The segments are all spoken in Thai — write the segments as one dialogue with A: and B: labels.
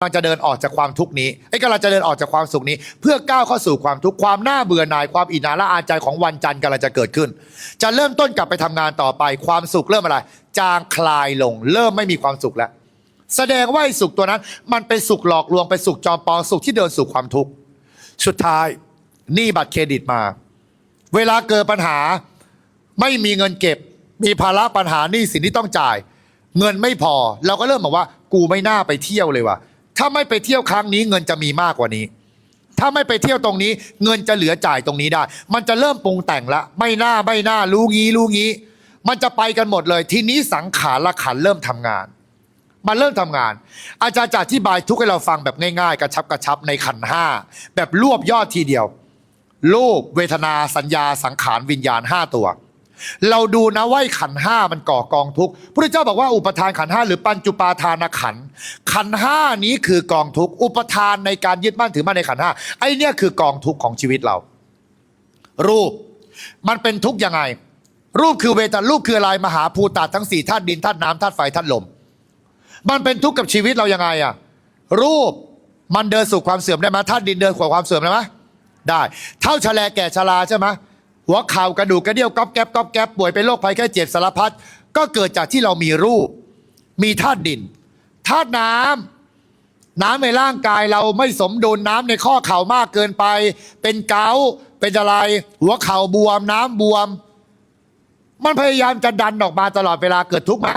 A: กำลังจะเดินออกจากความทุกข์นี้ไอ้กำลังจะเดินออกจากความสุขนี้ เพื่อก้าวเข้าสู่ความทุกข์ความน่าเบื่อหน่ายความอิจฉาละอาใจของวันจันทร์กำลังจะเกิดขึ้น จะเริ่มต้นกลับไปทำงานต่อไป ความสุขเริ่มอะไร จางคลายลง เริ่มไม่มีความสุขแล้ว แสดงว่าไอ้สุขตัวนั้น มันเป็นสุขหลอกลวงเป็นสุขจอมปลอมสุขที่เดินสู่ความทุกข์สุดท้ายหนี้บัตรเครดิตมา เวลาเกิดปัญหาไม่มีเงินเก็บ มีภาระปัญหาหนี้สินที่ต้องจ่าย เงินไม่พอ เราก็เริ่มบอกว่า กูไม่น่าไปเที่ยวเลยว่ะ ถ้าไม่ไปเที่ยวครั้งนี้เงินจะมีมากกว่านี้ ถ้าไม่ไปเที่ยวตรงนี้ เงินจะเหลือจ่ายตรงนี้ได้ มันจะเริ่มปรุงแต่งละ ไม่น่าไม่น่ารู้งี้รู้งี้ มันจะไปกันหมดเลย ทีนี้สังขารละขันเริ่มทำงาน มันเริ่มทำงาน อาจารย์จะอธิบายทุกให้เราฟังแบบง่ายๆ กระชับกระชับในขันห้าแบบรวบยอดทีเดียวรูปเวทนาสัญญาสังขารวิญญาณ5ตัว เราดูนะว่าขันห้ามันก่อกองทุกข์พระเจ้าบอกว่าอุปทานขันห้าหรือปัญจุปาทานขัน ขันห้านี้คือกองทุกข์อุปทานในการยึดมั่นถือมั่นในขันห้าไอ้เนี่ยคือกองทุกข์ของชีวิตเรา รูปมันเป็นทุกข์ยังไง รูปคือเวทนารูปคืออะไรมหาภูตาทั้งสี่ธาตุดินธาตุน้ำธาตุไฟธาตุลม มันเป็นทุกข์กับชีวิตเรายังไงอะรูปมันเดินสู่ความเสื่อมได้ไหมธาตุดินเดินสู่ความเสื่อมได้ไหมได้ เท่าชะแลแก่ชราใช่ไหม หัวเข่ากระดูกกระเดี่ยวก๊อบแก๊บก๊อบแก๊บป่วยเป็นโรคภัยแค่เจ็บสารพัดก็เกิดจากที่เรามีรูป มีธาตุดินธาตุน้ำน้ำในร่างกายเราไม่สมดุลน้ำในข้อเข่ามากเกินไป เป็นเกาเป็นอะไร หัวเข่าบวม น้ำบวม มันพยายามจะดันออกมาตลอดเวลาเกิดทุกข์ไหม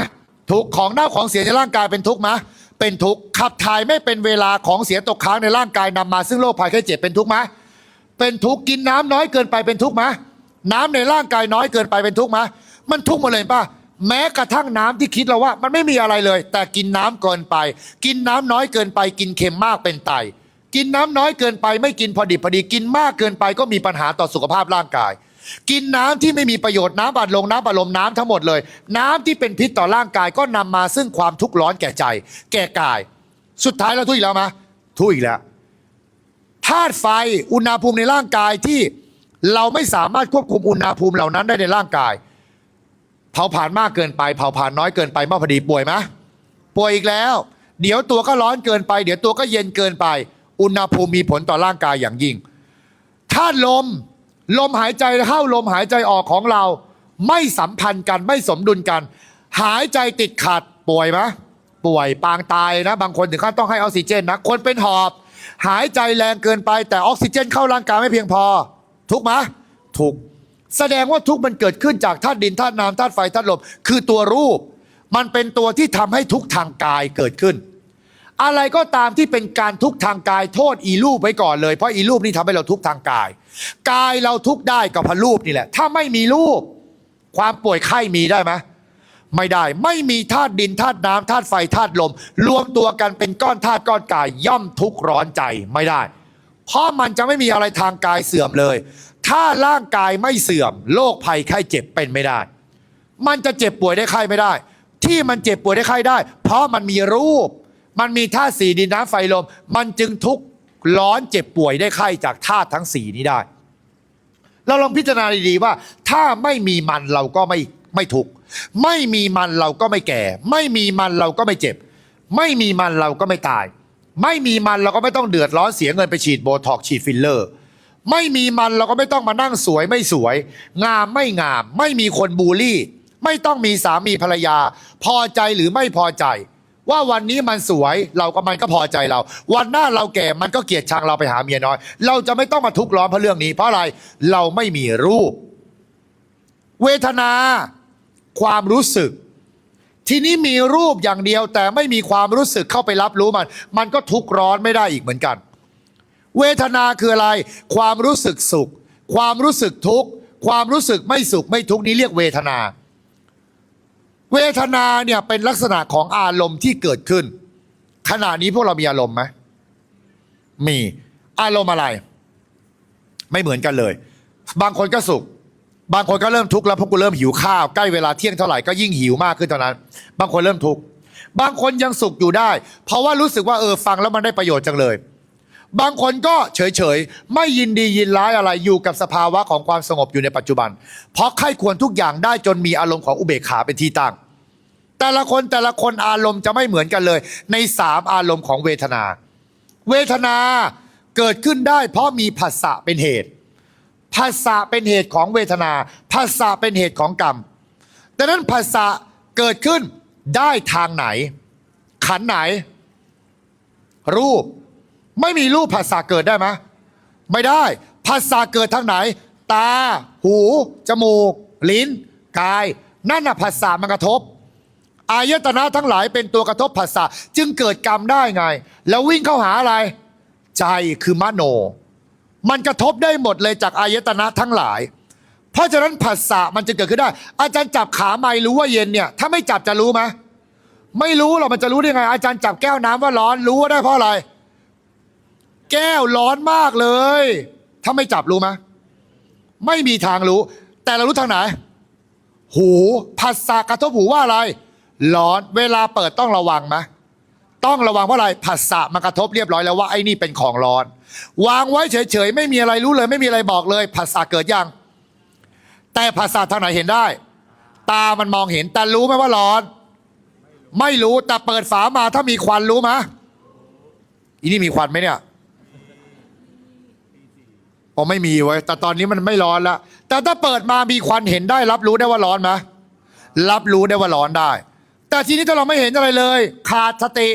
A: ทุกข์ของเน่าของเสียในร่างกายเป็นทุกข์ไหมเป็นทุกข์ขับถ่ายไม่เป็นเวลาของเสียตกค้างในร่างกายนำมาซึ่งโรคภัยไข้เจ็บเป็นทุกข์ไหมเป็นทุกข์กินน้ำน้อยเกินไปเป็นทุกข์ไหม น้ำในร่างกายน้อยเกินไปเป็นทุกข์ไหมมันทุกข์หมดเลยป่ะแม้กระทั่งน้ำที่คิดเราว่า มันไม่มีอะไรเลย แต่กินน้ำเกินไป กินน้ำน้อยเกินไป กินเค็มมากเป็นไต กินน้ำน้อยเกินไป ไม่กินพอดิบพอดี กินมากเกินไปก็มีปัญหาต่อสุขภาพร่างกาย กินน้ำที่ไม่มีประโยชน์น้ำบัดลงน้ำบัดลมน้ำทั้งหมดเลย น้ำที่เป็นพิษต่อร่างกายก็นำมาซึ่งความทุกข์ร้อนแก่ใจ แก่กาย สุดท้ายเราทุกข์อีกแล้วไหมทุกข์อีกแล้วธาตุไฟอุณหภูมิในร่างกายที่ เราไม่สามารถควบคุมอุณหภูมิเหล่านั้นได้ในร่างกาย เผาผลาญมากเกินไป เผาผลาญน้อยเกินไปมากพอดีป่วยไหมป่วยอีกแล้ว เดี๋ยวตัวก็ร้อนเกินไป เดี๋ยวตัวก็เย็นเกินไป อุณหภูมิมีผลต่อร่างกายอย่างยิ่งธาตุลม ลมหายใจเข้าลมหายใจออกของเรา ไม่สัมพันธ์กันไม่สมดุลกัน หายใจติดขัดป่วยไหมป่วยปางตายนะ บางคนถึงขั้นต้องให้ออกซิเจนนะคนเป็นหอบ หายใจแรงเกินไปแต่ออกซิเจนเข้าร่างกายไม่เพียงพอ ทุกไหมทุกแสดงว่าทุกมันเกิดขึ้นจากธาตุดินธาตุน้ำธาตุไฟธาตุลมคือตัวรูป มันเป็นตัวที่ทำให้ทุกทางกายเกิดขึ้น อะไรก็ตามที่เป็นการทุกทางกายโทษอีรูปไว้ก่อนเลยเพราะอีรูปนี่ทำให้เราทุกทางกาย กายเราทุกได้กับพระรูปนี่แหละ ถ้าไม่มีรูป ความป่วยไข้มีได้ไหมไม่ได้ไม่มีธาตุดินธาตุน้ำธาตุไฟธาตุลม รวมตัวกันเป็นก้อนธาตุก้อนกายย่อมทุกร้อนใจไม่ได้ เพราะมันจะไม่มีอะไรทางกายเสื่อมเลย ถ้าร่างกายไม่เสื่อมโรคภัยไข้เจ็บเป็นไม่ได้ มันจะเจ็บป่วยได้ไข้ไม่ได้ ที่มันเจ็บป่วยได้ไข้ได้ เพราะมันมีรูป มันมีธาตุสี่ดินน้ำไฟลม มันจึงทุกข์ร้อนเจ็บป่วยได้ไข้จากธาตุทั้งสี่นี้ได้ เราลองพิจารณาดีๆว่า ถ้าไม่มีมันเราก็ไม่ไม่ทุกข์ไม่มีมันเราก็ไม่แก่ ไม่มีมันเราก็ไม่เจ็บ ไม่มีมันเราก็ไม่ตาย ไม่มีมันเราก็ไม่ต้องเดือดร้อนเสียเงินไปฉีดโบท็อกฉีดฟิลเลอร์ ไม่มีมันเราก็ไม่ต้องมานั่งสวยไม่สวย งามไม่งาม ไม่มีคนบูลลี่ ไม่ต้องมีสามีภรรยา พอใจหรือไม่พอใจ ว่าวันนี้มันสวยเราก็มันก็พอใจเรา วันหน้าเราแก่มันก็เกลียดชังเราไปหาเมียน้อย เราจะไม่ต้องมาทุกข์ร้อนเพราะเรื่องนี้ เพราะอะไรเราไม่มีรูป เวทนา ความรู้สึก ทีนี้มีรูปอย่างเดียวแต่ไม่มีความรู้สึกเข้าไปรับรู้มัน มันก็ทุกข์ร้อนไม่ได้อีกเหมือนกัน เวทนาคืออะไร ความรู้สึกสุข ความรู้สึกทุกข์ ความรู้สึกไม่สุขไม่ทุกข์นี้เรียกเวทนา เวทนาเนี่ยเป็นลักษณะของอารมณ์ที่เกิดขึ้น ขณะนี้พวกเรามีอารมณ์ไหมมีอารมณ์อะไร ไม่เหมือนกันเลย บางคนก็สุข บางคนก็เริ่มทุกข์แล้วพวกกูเริ่มหิวข้าวใกล้เวลาเที่ยงเท่าไหร่ก็ยิ่งหิวมากขึ้นเท่านั้น บางคนเริ่มทุกข์บางคนยังสุขอยู่ได้ เพราะว่ารู้สึกว่าเออฟังแล้วมันได้ประโยชน์จังเลย บางคนก็เฉยๆ ไม่ยินดียินร้ายอะไรอยู่กับสภาวะของความสงบอยู่ในปัจจุบัน เพราะใครควรทุกอย่างได้จนมีอารมณ์ของอุเบกขาเป็นที่ตั้งแต่ละคนแต่ละคนอารมณ์จะไม่เหมือนกันเลย ในสามอารมณ์ของเวทนา เวทนาเกิดขึ้นได้เพราะมีผัสสะเป็นเหตุ ผัสสะเป็นเหตุของเวทนาผัสสะเป็นเหตุของกรรมดังนั้นผัสสะเกิดขึ้นได้ทางไหน ขันไหน รูป ไม่มีรูปผัสสะเกิดได้ไหมไม่ได้ผัสสะเกิดทางไหน ตา หู จมูก ลิ้น กาย นั่นน่ะผัสสะมันกระทบ อายตนะทั้งหลายเป็นตัวกระทบผัสสะจึงเกิดกรรมได้ไง แล้ววิ่งเข้าหาอะไร ใจคือมโน มันกระทบได้หมดเลยจากอายตนะทั้งหลาย เพราะฉะนั้นผัสสะมันจะเกิดขึ้นได้ อาจารย์จับขาไม่รู้ว่าเย็นเนี่ย ถ้าไม่จับจะรู้ไหมไม่รู้หรอกมันจะรู้ได้ไง อาจารย์จับแก้วน้ำว่าร้อนรู้ว่าได้เพราะอะไร แก้วร้อนมากเลย ถ้าไม่จับรู้ไหมไม่มีทางรู้ แต่เรารู้ทางไหน หูผัสสะกระทบหูว่าอะไร ร้อนเวลาเปิดต้องระวังไหมต้องระวังเพราะอะไรผัสสะมันกระทบเรียบร้อยแล้วว่าไอ้นี่เป็นของร้อน วางไว้เฉยๆไม่มีอะไรรู้เลย ไม่มีอะไรบอกเลยผัสสะเกิดยัง แต่ผัสสะทางไหนเห็นได้ ตามันมองเห็น แต่รู้ไหมว่าร้อน ไม่รู้แต่เปิดฝามาถ้ามีควันรู้ไหมอีนี่มีควันไหมเนี่ยผมไม่มีไว้ยแต่ตอนนี้มันไม่ร้อนล้วแต่ถ้าเปิดมามีควันเห็นได้ รับรู้ได้ว่าร้อนไหมรับรู้ได้ว่าร้อนได้ แต่ทีนี้ถ้าเราไม่เห็นอะไรเลย ขาดสติ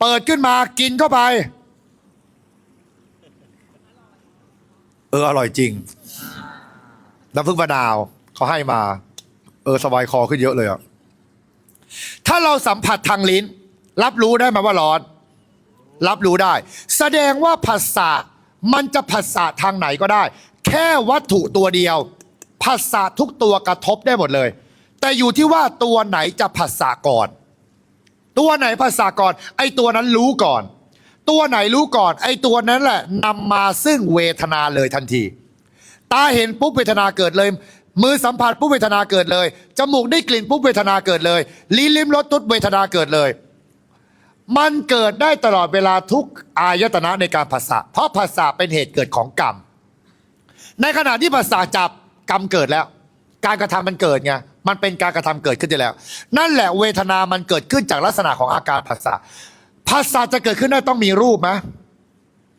A: เปิดขึ้นมากินเข้าไป เอออร่อยจริง น้ำผึ้งมะนาวเขาให้มา เออสบายคอขึ้นเยอะเลยอะถ้าเราสัมผัสทางลิ้น รับรู้ได้ไหมว่าร้อน รับรู้ได้ แสดงว่าภาษามันจะภาษาทางไหนก็ได้ แค่วัตถุตัวเดียวภาษาทุกตัวกระทบได้หมดเลย แต่อยู่ที่ว่าตัวไหนจะภาษาก่อน ตัวไหนภาษาก่อน ไอ้ตัวนั้นรู้ก่อน ตัวไหนรู้ก่อน ไอ้ตัวนั้นแหละนำมาซึ่งเวทนาเลยทันที ตาเห็นปุ๊บเวทนาเกิดเลย มือสัมผัสปุ๊บเวทนาเกิดเลย จมูกได้กลิ่นปุ๊บเวทนาเกิดเลย ลิ้นลิ้มรสตุ๊ดเวทนาเกิดเลย มันเกิดได้ตลอดเวลาทุกอายตนะในการภาษาเพราะภาษาเป็นเหตุเกิดของกรรม ในขณะที่ภาษาจับกรรมเกิดแล้ว การกระทำมันเกิดไงมันเป็นการกระทำเกิดขึ้นได้แล้ว นั่นแหละเวทนามันเกิดขึ้นจากลักษณะของอาการภาษา ภาษาจะเกิดขึ้นได้ต้องมีรูปไหม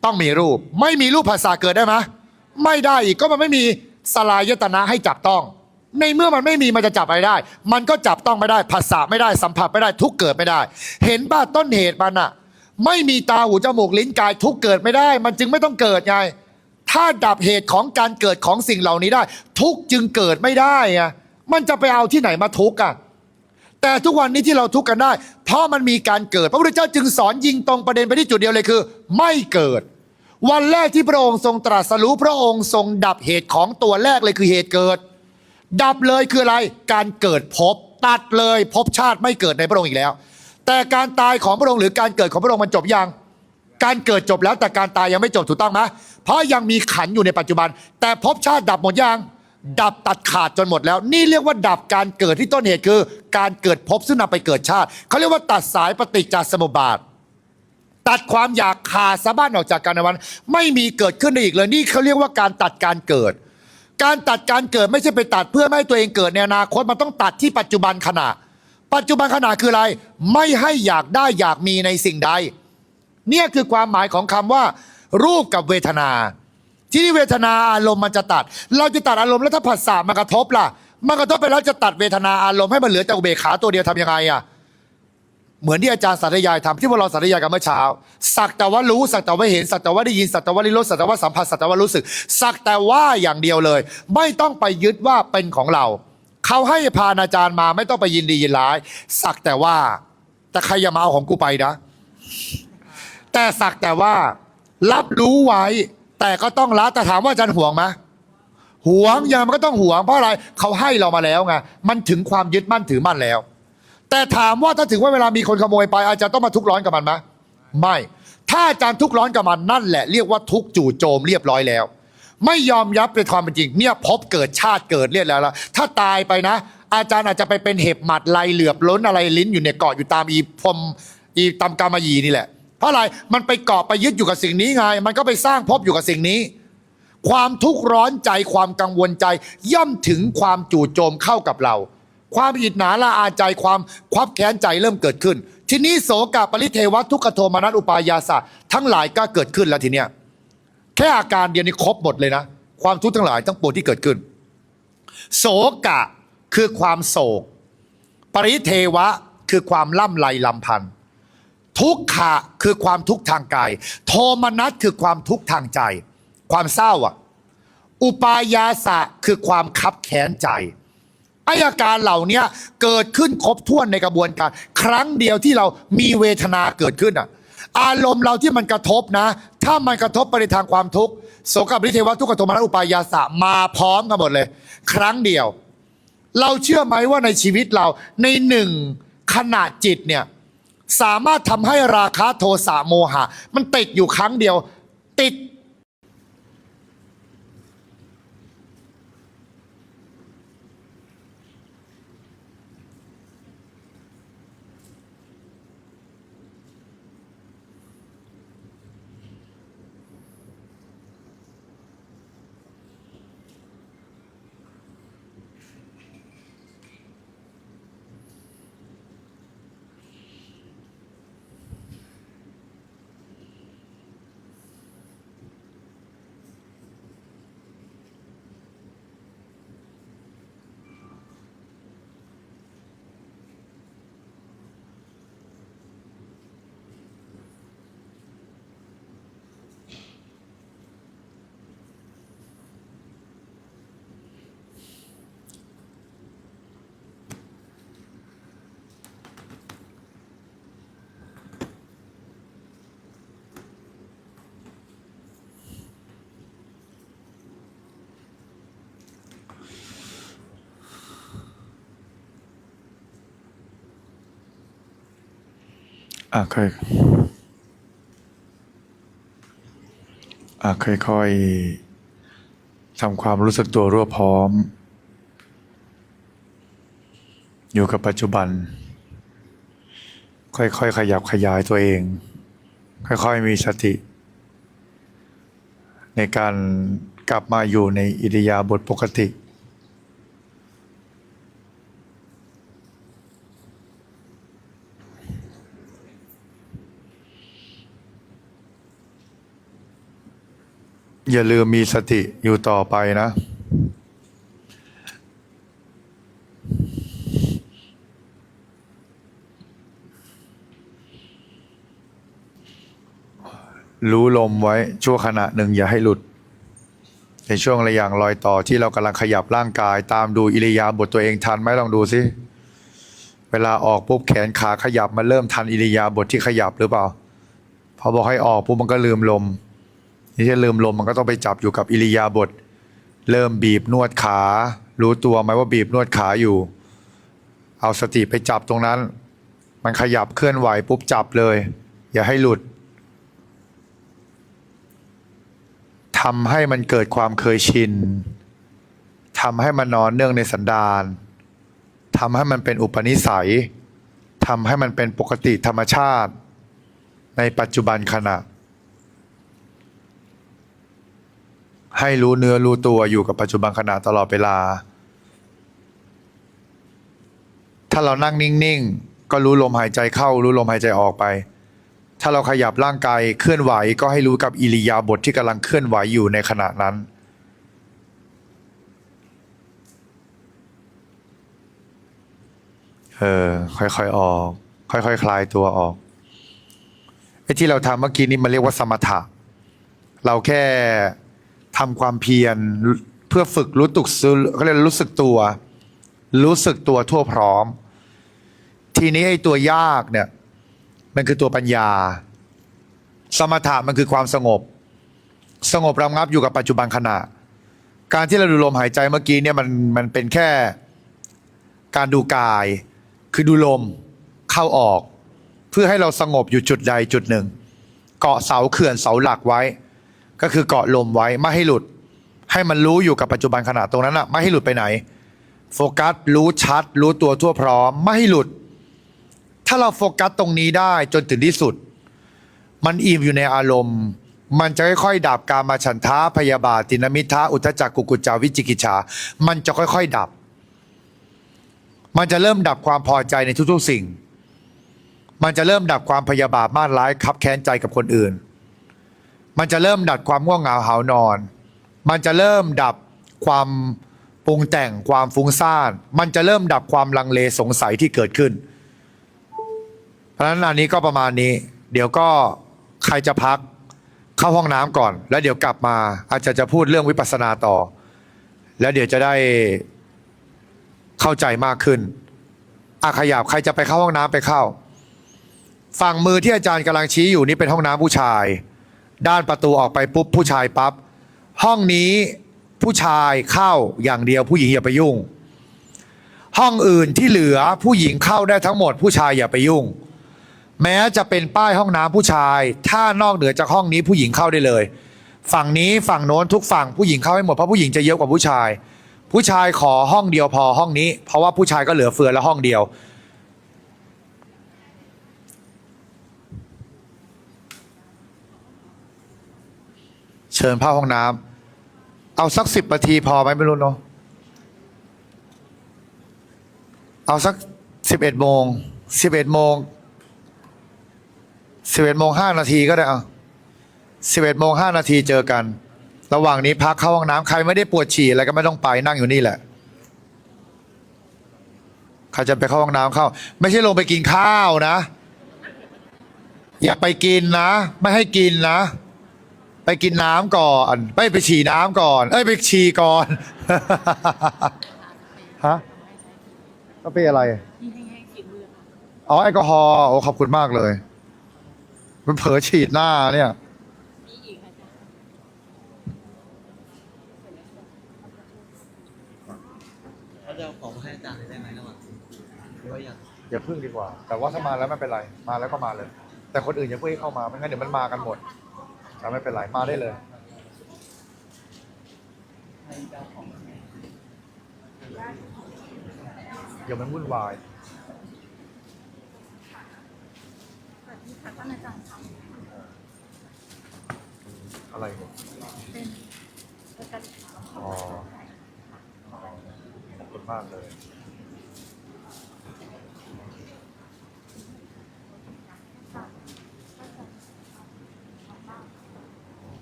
A: ต้องมีรูป ไม่มีรูปภาษาเกิดได้ไหมไม่ได้อีกก็มันไม่มีสลายตนะให้จับต้อง ในเมื่อมันไม่มีมันจะจับอะไรได้ มันก็จับต้องไม่ได้ภาษาไม่ได้สัมผัสไม่ได้ทุกเกิดไม่ได้ เห็นป่ะต้นเหตุมันอะไม่มีตาหูจมูกลิ้นกายทุกเกิดไม่ได้ มันจึงไม่ต้องเกิดไง ถ้าดับเหตุของการเกิดของสิ่งเหล่านี้ได้ ทุกจึงเกิดไม่ได้อะมันจะไปเอาที่ไหนมาทุกข์อะ แต่ทุกวันนี้ที่เราทุกข์กันได้ เพราะมันมีการเกิด พระพุทธเจ้าจึงสอนยิงตรงประเด็นไปที่จุดเดียวเลยคือ ไม่เกิด วันแรกที่พระองค์ทรงตรัสรู้พระองค์ทรงดับเหตุของตัวแรกเลยคือเหตุเกิด ดับเลยคืออะไร การเกิดภพตัดเลยภพชาติไม่เกิดในพระองค์อีกแล้ว แต่การตายของพระองค์หรือการเกิดของพระองค์มันจบยังการเกิดจบแล้วแต่การตายยังไม่จบถูกต้องไหมเพราะยังมีขันอยู่ในปัจจุบัน แต่ภพชาติดับหมดยัง ดับตัดขาดจนหมดแล้ว นี่เรียกว่าดับการเกิดที่ต้นเหตุคือ การเกิดภพซึ่งนำไปเกิดชาติเขาเรียกว่าตัดสายปฏิจจสมุปบาท ตัดความอยากขาดสะบ้านออกจากกันในวัน ไม่มีเกิดขึ้นได้อีกเลยนี่เขาเรียกว่าการตัดการเกิด การตัดการเกิดไม่ใช่ไปตัดเพื่อไม่ให้ตัวเองเกิดในอนาคตมันต้องตัดที่ปัจจุบันขณะ ปัจจุบันขณะคืออะไร ไม่ให้อยากได้อยากมีในสิ่งใด เนี่ยคือความหมายของคำว่า รูปกับเวทนา ที่นี่เวทนาอารมณ์มันจะตัด เราจะตัดอารมณ์แล้วถ้าผัสสะมากระทบล่ะมันกระทบไปแล้วจะตัดเวทนาอารมณ์ให้มันเหลือแต่อุเบกขาตัวเดียวทำยังไงอะเหมือนที่อาจารย์สาธยายทำที่พวกเราสาธยายกันเมื่อเช้า สักแต่ว่ารู้สักแต่ว่าเห็นสักแต่ว่าได้ยินสักแต่ว่าได้รสสักแต่ว่าสัมผัสสักแต่ว่ารู้สึก สักแต่ว่าอย่างเดียวเลย ไม่ต้องไปยึดว่าเป็นของเรา เขาให้พานอาจารย์มาไม่ต้องไปยินดียินร้าย สักแต่ว่า แต่ใครอย่ามาเอาของกูไปนะ แต่สักแต่ว่า รับรู้ไว้ แต่ก็ต้องละแต่ถามว่าอาจารย์ห่วงไหมห่วงยังมันก็ต้องห่วงเพราะอะไรเขาให้เรามาแล้วไงมันถึงความยึดมั่นถือมั่นแล้ว แต่ถามว่าถ้าถึงว่าเวลามีคนขโมยไป อาจารย์ต้องมาทุกข์ร้อนกับมันไหมไม่ ถ้าอาจารย์ทุกข์ร้อนกับมันนั่นแหละเรียกว่าทุกข์จู่โจมเรียบร้อยแล้ว ไม่ยอมยับในความเป็นจริง เนี่ยพบเกิดชาติเกิดเรียบแล้วละถ้าตายไปนะ อาจารย์อาจจะไปเป็นเห็บหมัดลายเหลือบล้นอะไรลิ้นอยู่ในเกาะอยู่ตามอีพรมอีตามกามยีนี่แหละ เพราะอะไรมันไปเกาะไปยึดอยู่กับสิ่งนี้ไง มันก็ไปสร้างภพอยู่กับสิ่งนี้ ความทุกข์ร้อนใจความกังวลใจ ย่อมถึงความจู่โจมเข้ากับเรา
B: ความอิจฉาละอาใจความควับแค้นใจเริ่มเกิดขึ้น ทีนี้โสกะปริเทวทุกขโทมนัสอุปายาสะทั้งหลายก็เกิดขึ้นแล้วทีเนี้ยแค่อาการเดียวนี้ครบหมดเลยนะ ความทุกข์ทั้งหลายทั้งปวงที่เกิดขึ้น โสกะคือความโศก ปริเทวะคือความล่ำไรลำพันธ์ ทุกขะคือความทุกข์ทางกาย โทมนัสคือความทุกข์ทางใจ ความเศร้าอะ อุปายาสะคือความคับแค้นใจออาการเหล่านี้เกิดขึ้นครบถ้วนในกระบวนการ ครั้งเดียวที่เรามีเวทนาเกิดขึ้นอะ อารมณ์เราที่มันกระทบนะ ถ้ามันกระทบไปในทางความทุกข์โสกับริเทวะทุกขโทมนัสอุปายาสะมาพร้อมกันหมดเลย ครั้งเดียว เราเชื่อไหมว่าในชีวิตเราในหนึ่งขณะจิตเนี่ย สามารถทำให้ราคะโทสะโมหะ มันติดอยู่ครั้งเดียว ติด
A: อะค่อยอะค่อยๆทำความรู้สึกตัวรั่วพร้อม อยู่กับปัจจุบัน ค่อยๆขยับขยายตัวเอง ค่อยๆมีสติ ในการกลับมาอยู่ในอิริยาบถปกติ อย่าลืมมีสติอยู่ต่อไปนะ รู้ลมไว้ชั่วขณะหนึ่งอย่าให้หลุด ในช่วงระย่างรอยต่อที่เรากำลังขยับร่างกาย ตามดูอิริยาบถตัวเองทันไหมลองดูสิ เวลาออกปุ๊บแขนขาขยับมันเริ่มทันอิริยาบถที่ขยับหรือเปล่า พอบอกให้ออกปุ๊บมันก็ลืมลม นี่จะลืมลมมันก็ต้องไปจับอยู่กับอิริยาบถเริ่มบีบนวดขา รู้ตัวไหมว่าบีบนวดขาอยู่ เอาสติไปจับตรงนั้น มันขยับเคลื่อนไหวปุ๊บจับเลย อย่าให้หลุดทำให้มันเกิดความเคยชินทำให้มันนอนเนื่องในสันดานทำให้มันเป็นอุปนิสัยทำให้มันเป็นปกติธรรมชาติ ในปัจจุบันขณะ ให้รู้เนื้อรู้ตัวอยู่กับปัจจุบันขณะตลอดเวลา ถ้าเรานั่งนิ่งๆ ก็รู้ลมหายใจเข้า รู้ลมหายใจออกไป ถ้าเราขยับร่างกายเคลื่อนไหวก็ให้รู้กับอิริยาบถทที่กำลังเคลื่อนไหวอยู่ในขณะนั้น เออค่อยๆออก ค่อยๆคลายตัวออกไอ้ที่เราทำเมื่อกี้นี้มันเรียกว่าสมถะ เราแค่ ทำความเพียรเพื่อฝึกรู้ตุกซึเขาเรียกรู้สึกตัว รู้สึกตัวทั่วพร้อม ทีนี้ไอ้ตัวยากเนี่ย มันคือตัวปัญญา สมถะมันคือความสงบ สงบระงับอยู่กับปัจจุบันขณะ การที่เราดูลมหายใจเมื่อกี้เนี่ยมันมันเป็นแค่การดูกาย คือดูลมเข้าออก เพื่อให้เราสงบอยู่จุดใดจุดหนึ่ง เกาะเสาเขื่อนเสาหลักไว้ ก็คือเกาะลมไว้ไม่ให้หลุด ให้มันรู้อยู่กับปัจจุบันขณะตรงนั้นอะไม่ให้หลุดไปไหน โฟกัสรู้ชัด รู้ตัวทั่วพร้อม ไม่ให้หลุด ถ้าเราโฟกัสตรงนี้ได้จนถึงที่สุด มันอิ่มอยู่ในอารมณ์ มันจะค่อยๆดับการมาฉันทาพยาบาทตินมิทะอุทจักกุกุจจาวิจิกิจฉามันจะค่อยๆดับ มันจะเริ่มดับความพอใจในทุกๆสิ่งมันจะเริ่มดับความพยาบาทมาดร้ายคับแค้นใจกับคนอื่น มันจะเริ่มดับความง่วงเหงาหานอน มันจะเริ่มดับความปรุงแต่งความฟุ้งซ่าน มันจะเริ่มดับความลังเลสงสัยที่เกิดขึ้น เพราะฉะนั้นอันนี้ก็ประมาณนี้ เดี๋ยวก็ใครจะพักเข้าห้องน้ำก่อน แล้วเดี๋ยวกลับมาอาจจะจะพูดเรื่องวิปัสสนาต่อ แล้วเดี๋ยวจะได้เข้าใจมากขึ้นอาขยับใครจะไปเข้าห้องน้ำไปเข้า ฝั่งมือที่อาจารย์กำลังชี้อยู่นี่เป็นห้องน้ำผู้ชาย ด้านประตูออกไปปุ๊บผู้ชายปั๊บห้องนี้ผู้ชายเข้าอย่างเดียวผู้หญิงอย่าไปยุ่ง ห้องอื่นที่เหลือผู้หญิงเข้าได้ทั้งหมด ผู้ชายอย่าไปยุ่ง แม้จะเป็นป้ายห้องน้ำผู้ชาย ถ้านอกเหนือจากห้องนี้ผู้หญิงเข้าได้เลย ฝั่งนี้ฝั่งโน้นทุกฝั่งผู้หญิงเข้าให้หมดเพราะผู้หญิงจะเยอะกว่าผู้ชาย ผู้ชายขอห้องเดียวพอห้องนี้ เพราะว่าผู้ชายก็เหลือเฟือแล้วห้องเดียว เชิญเข้าห้องน้ำเอาสักสิบนาทีพอไหมไม่รู้เนาะเอาสักสิบเอ็ดโมงสิบเอ็ดโมงสิบเอ็ดโมงห้านาทีก็ได้อะสิบเอ็ดโมงห้านาทีเจอกัน ระหว่างนี้พักเข้าห้องน้ำใครไม่ได้ปวดฉี่อะไรก็ไม่ต้องไปนั่งอยู่นี่แหละใครจะไปเข้าห้องน้ำเข้า ไม่ใช่ลงไปกินข้าวนะ อย่าไปกินนะ ไม่ให้กินนะ ไปกินน้ำก่อนไม่ไปฉี่น้ำก่อน เอ้ยไปฉี่ก่อน ฮะก็เป็นอะไร
C: ที่แห้งๆสีมือค่ะ
A: อ๋อแอลกอฮอล์โอ้ขอบคุณมากเลย มันเผลอฉีดหน้าเนี่ย
C: มีอีกค่ะอาจารย์
D: เขาจะเอาของมาให้อาจารย์เลยได้ไหมระหว่างหรือว่ายัง
A: อย่าพึ่งดีกว่า แต่ว่าถ้ามาแล้วไม่เป็นไร มาแล้วก็มาเลย แต่คนอื่นอย่าเพิ่งให้เข้ามาไม่งั้นเดี๋ยวมันมากันหมด แต่ไม่เป็นไรมาได้เลยเดี๋ยวมันวุ่นวาย
C: สวัสดีค่ะท่านอาจารย์ค่ะ
A: อะไรเนี่ย
C: เป็นประกัน
A: อ๋อขอบคุณมากเลย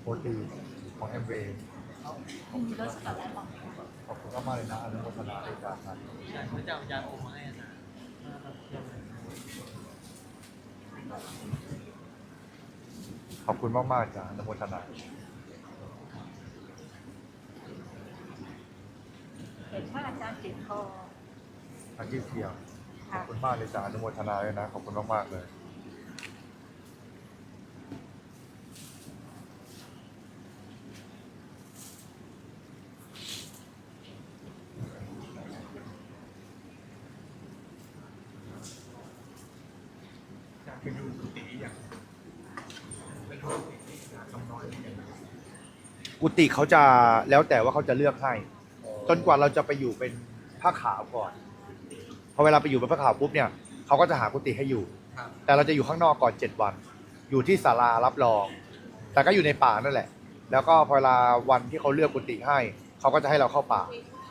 A: โปร ตีของเอ็มเมี
C: รถสกัดอะไรบ้าง
A: ขอบคุณมากๆเลยนะอนุโมทนาด้วยกันนะ
D: อาจารย์เขาจะเอายาโอมมาให้อาจารย์
A: ขอบคุณมากๆจ้ะอนุโมทนา
C: เห็นว่าอาจารย์ติดคอ
A: อาชีพเทียมขอ
C: ค่ะ
A: บคุณมากเลยจ้ะอนุโมทนาด้วยนะ ขอบคุณมากๆเลย กุฏิเขาจะแล้วแต่ว่าเขาจะเลือกให้ จนกว่าเราจะไปอยู่เป็นผ้าขาวก่อนพอเวลาไปอยู่เป็นผ้าขาวปุ๊บเนี่ยเขาก็จะหากุฏิให้อยู่
D: ครับ
A: แต่เราจะอยู่ข้างนอกก่อนเจ็ดวัน อยู่ที่ศาลารับรอง แต่ก็อยู่ในป่านั่นแหละ แล้วก็พอเวลาวันที่เขาเลือกกุฏิให้ เขาก็จะให้เราเข้าป่า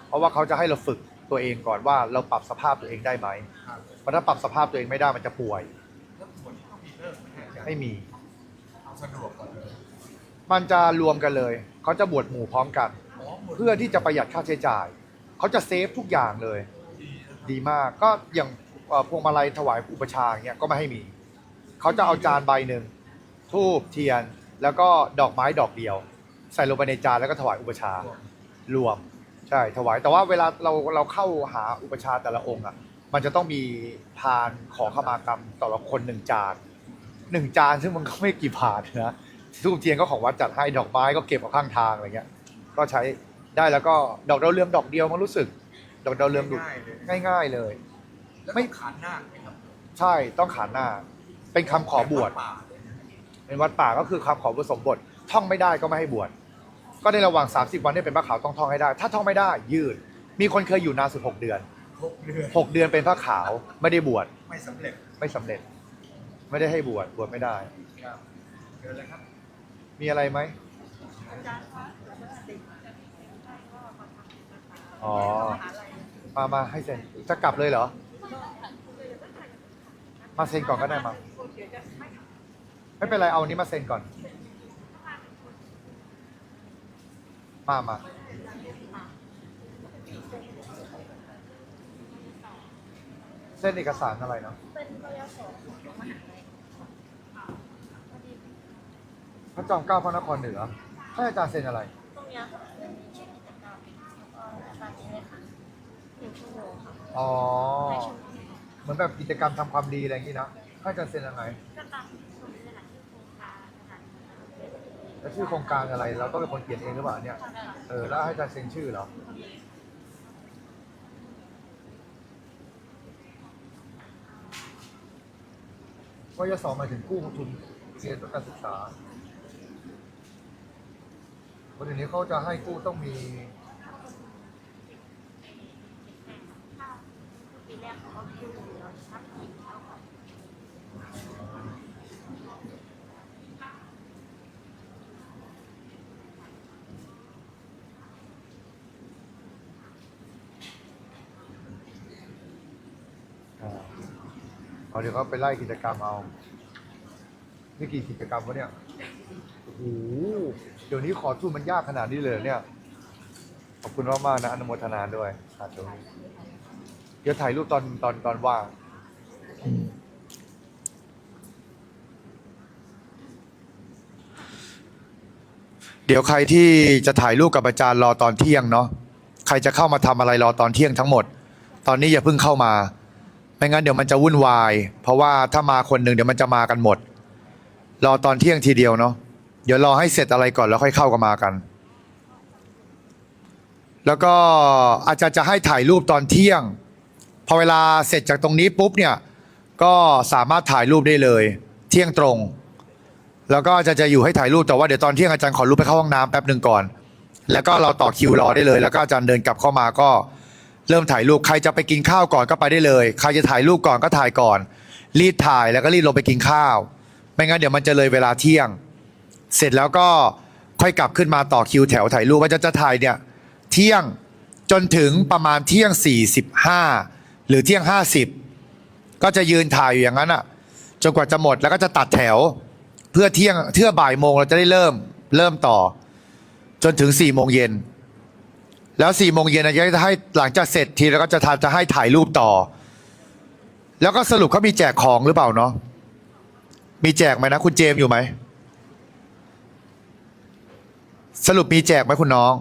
A: เพราะว่าเขาจะให้เราฝึกตัวเองก่อนว่าเราปรับสภาพตัวเองได้ไหม
D: ครับ
A: เพราะถ้าปรับสภาพตัวเองไม่ได้มันจะป่วย
D: แล้วผลที่มีเลิกไหมอาจารย์
A: ไม่มี
D: เอาสะดวกก่อนเลย
A: มันจะรวมกันเลย เขาจะบวชหมู่พร้อมกัน เพื่อที่จะประหยัดค่าใช้จ่าย เขาจะเซฟทุกอย่างเลย ดีมากก็อย่างพวงมาลัยถวายอุปชาเงี้ยก็ไม่ให้มี เขาจะเอาจานใบหนึ่งทูบเทียนแล้วก็ดอกไม้ดอกเดียว ใส่ลงไปในจานแล้วก็ถวายอุปชารวมใช่ถวายแต่ว่าเวลาเราเราเข้าหาอุปชาแต่ละองค์อะ มันจะต้องมีพานขอขมากรรมต่อละคนหนึ่งจานหนึ่งจานซึ่งมันก็ไม่กี่บาทนะ ทูบเทียนก็ของวัดจัดให้ดอกไม้ก็เก็บเอาข้างทางอะไรเงี้ย ก็ใช้ได้แล้วก็ดอกดาวเรืองดอกเดียวมันรู้สึก ดอกดาวเรืองดู
D: ง่ายเลย
A: ง่าย ๆเลย
D: แล้ว
A: ไม่
D: ไม่ขานหน้าไหมครับ
A: ใช่ต้องขานหน้า เป็นคำขอบวช
D: ป่าเลยนะ
A: เป็นวัดป่าก็คือคำขอบวชสมบท ท่องไม่ได้ก็ไม่ให้บวชก็ในระหว่าง 30 วันที่เป็นพระขาวต้องท่องให้ได้ ถ้าท่องไม่ได้ยืด มีคนเคยอยู่นานสุด6เดือน
D: หกเดือน
A: 6 เดือนเป็นพระขาวไม่ได้บวช
D: ไม่สำเร็จ
A: ไม่สำเร็จ ไม่ได้ให้บวชบวชไม่ได้
D: ครับเดินเลยครับ
A: มีอะไรไหม
C: อ๋
A: อ
C: มา
A: มาให้เซ็น จะกลับเลยเหรอ มาเซ็นก่อนก็ได้มาไม่เป็นไร เอาอันนี้มาเซ็นก่อน มามาเส้นเอกสารอะไรเนาะ
E: เป็นปยสของมหาลัย
A: พระจอมเกล้าพระนครเหนือให้อาจารย์เซ็นอะไร
E: ตรงเนี้ยค่ะเป็นชื่อกิจกรรมแล้วก็อาจารย์นี้เลยค่ะหนึ่งชั่วโมงค่ะ
A: อ๋อ
E: ในชุมชน
A: เหมือนแบบกิจกรรมทำความดีอะไรอย่างนี้นะให้อาจารย์เซ็นยังไง
E: ก็ตามตรงนี้เลยค่ะที่โครงการนะคะ
A: แล้วชื่อโครงการอะไร เราต้องเป็นคนเขียนเองหรือเปล่าเนี่ย เออ แล้วให้อาจารย์เซ็นชื่อเหรอ ว่ายศหมายถึงกู้ทุนเรียนเพื่อการศึกษา วันนี้เขาจะให้กู้ต้องมี
E: ปีแรกเขาก็คิวแล้วชักอีกเท่ากับ
A: อ่าเอาเดี๋ยวเขาไปไล่กิจกรรมเอา นี่กี่กิจกรรมวะเนี่ย โอ้โห เดี๋ยวนี้ขอทุนมันยากขนาดนี้เลยเนี่ย ขอบคุณมากมากๆนะอนุโมทนาด้วยสาธุเดี๋ยวถ่ายรูปตอนตอนตอนว่างเดี๋ยวใครที่จะถ่ายรูปกับอาจารย์รอตอนเที่ยงเนาะใครจะเข้ามาทำอะไรรอตอนเที่ยงทั้งหมด ตอนนี้อย่าเพิ่งเข้ามา ไม่งั้นเดี๋ยวมันจะวุ่นวาย เพราะว่าถ้ามาคนหนึ่งเดี๋ยวมันจะมากันหมด รอตอนเที่ยงทีเดียวเนาะ ดี๋ยวรอให้เสร็จอะไรก่อนแล้วค่อยเข้ากันมากัน แล้วก็อาจารย์จะให้ถ่ายรูปตอนเที่ยง พอเวลาเสร็จจากตรงนี้ปุ๊บเนี่ย ก็สามารถถ่ายรูปได้เลย เที่ยงตรง แล้วก็อาจารย์จะอยู่ให้ถ่ายรูปแต่ว่าเดี๋ยวตอนเที่ยงอาจารย์ขอรูปไปเข้าห้องน้ำแป๊บหนึ่งก่อน แล้วก็เราต่อคิวรอได้เลย แล้วก็อาจารย์เดินกลับเข้ามาก็เริ่มถ่ายรูปใครจะไปกินข้าวก่อนก็ไปได้เลย ใครจะถ่ายรูปก่อนก็ถ่ายก่อน รีบถ่ายแล้วก็รีบลงไปกินข้าว ไม่งั้นเดี๋ยวมันจะเลยเวลาเที่ยง เสร็จแล้วก็ค่อยกลับขึ้นมาต่อคิวแถวถ่ายรูปว่าจะจะถ่ายเนี่ยเที่ยงจนถึงประมาณเที่ยง 45 หรือเที่ยง 50 ก็จะยืนถ่ายอยู่อย่างนั้นอะจนกว่าจะหมดแล้วก็จะตัดแถว เพื่อเที่ยงเที่ยบ่ายโมงเราจะได้เริ่มเริ่มต่อ จนถึง4โมงเย็นแล้วสี่โมงเย็นจะให้หลังจากเสร็จทีแล้วก็จะทำจะให้ถ่ายรูปต่อ แล้วก็สรุปเขามีแจกของหรือเปล่าเนาะมีแจกไหมนะ คุณเจมอยู่ไหม สรุปมีแจกไหมคุณน้อง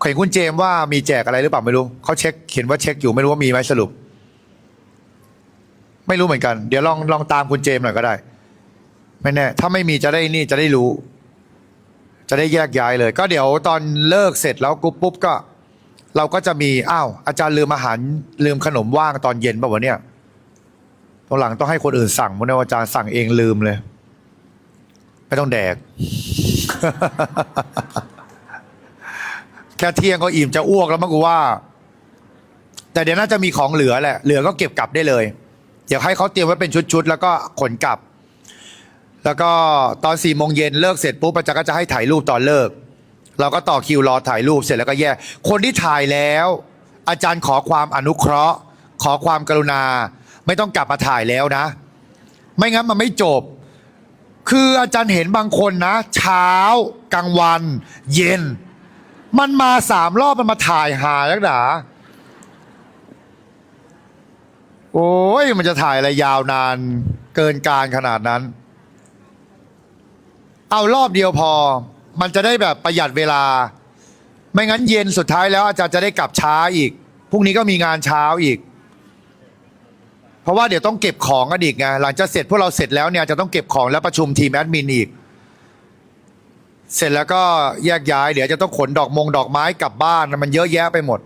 A: เห็นคุณเจมว่ามีแจกอะไรหรือเปล่าไม่รู้เขาเช็คเห็นว่าเช็คอยู่ไม่รู้ว่ามีไหมสรุป ไม่รู้เหมือนกัน เดี๋ยวลองลองตามคุณเจมหน่อยก็ได้ ไม่แน่ถ้าไม่มีจะได้นี่จะได้รู้ จะได้แยกย้ายเลย ก็เดี๋ยวตอนเลิกเสร็จแล้วกุ๊บปุ๊บก็ เราก็จะมีอ้าวอาจารย์ลืมอาหารลืมขนมว่างตอนเย็นป่ะวะเนี่ยตอนหลังต้องให้คนอื่นสั่งเพราะเนี่ยอาจารย์สั่งเองลืมเลย ไม่ต้องแดก แค่เที่ยงก็อิ่มจะอ้วกแล้วมั้งกูว่า แต่เดี๋ยวน่าจะมีของเหลือแหละ เหลือก็เก็บกลับได้เลย เดี๋ยวให้เขาเตรียมไว้เป็นชุดๆ แล้วก็ขนกลับ แล้วก็ตอนสี่โมงเย็นเลิกเสร็จปุ๊บอาจารย์ก็จะให้ถ่ายรูปตอนเลิก เราก็ต่อคิวรอถ่ายรูปเสร็จแล้วก็แยก คนที่ถ่ายแล้ว อาจารย์ขอความอนุเคราะห์ ขอความกรุณา ไม่ต้องกลับมาถ่ายแล้วนะ ไม่งั้นมันไม่จบ คืออาจารย์เห็นบางคนนะ เช้ากลางวัน เย็น มันมาสามรอบมันมาถ่ายหาแล้วหนาโอ้ยมันจะถ่ายอะไรยาวนานเกินการขนาดนั้น เอารอบเดียวพอ มันจะได้แบบประหยัดเวลา ไม่งั้นเย็นสุดท้ายแล้วอาจารย์จะได้กลับช้าอีกพรุ่งนี้ก็มีงานเช้าอีก เพราะว่าเดี๋ยวต้องเก็บของกันอีกไงหลังจากเสร็จพวกเราเสร็จแล้วเนี่ยจะต้องเก็บของแล้วประชุมทีมแอดมินอีก เสร็จแล้วก็แยกย้าย เดี๋ยวจะต้องขนดอกมงดอกไม้กลับบ้านมันเยอะแยะไปหมด